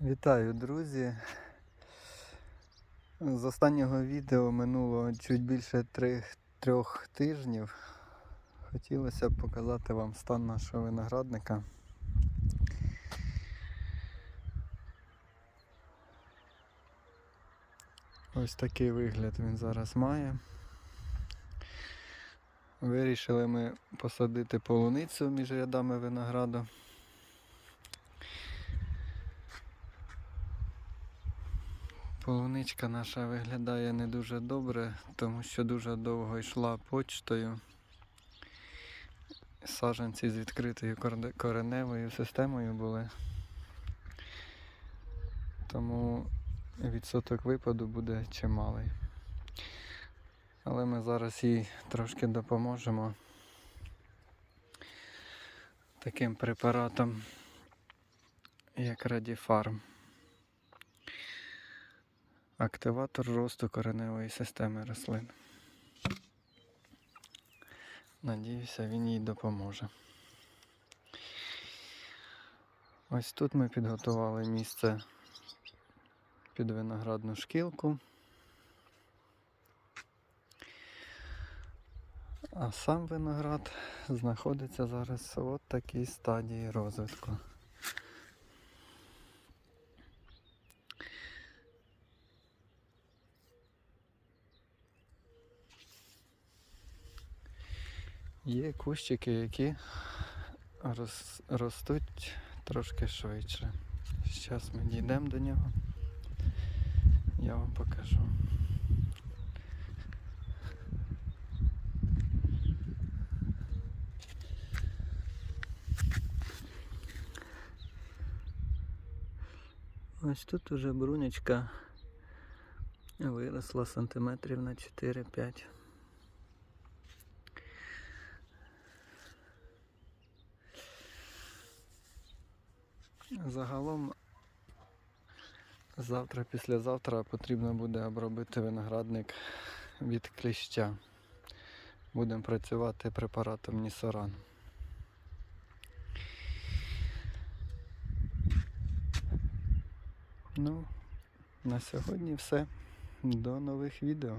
Вітаю, друзі! З останнього відео минуло чуть більше трьох, трьох тижнів. Хотілося б показати вам стан нашого виноградника. Ось такий вигляд він зараз має. Вирішили ми посадити полуницю між рядами винограду. Полуничка наша виглядає не дуже добре, тому що дуже довго йшла почтою. Саджанці з відкритою кореневою системою були. Тому відсоток випаду буде чималий. Але ми зараз їй трошки допоможемо таким препаратом, як Радіфарм. Активатор росту кореневої системи рослин. Надіюся, він їй допоможе. Ось тут ми підготували місце під виноградну шкілку. А сам виноград знаходиться зараз в такій стадії розвитку. Є кущики, які рос, ростуть трошки швидше. Зараз ми дійдемо до нього. Я вам покажу. Ось тут уже брунечка виросла сантиметрів на 4-5. Загалом завтра, післязавтра потрібно буде обробити виноградник від кліща. Будемо працювати препаратом Нісоран. Ну, на сьогодні все. До нових відео.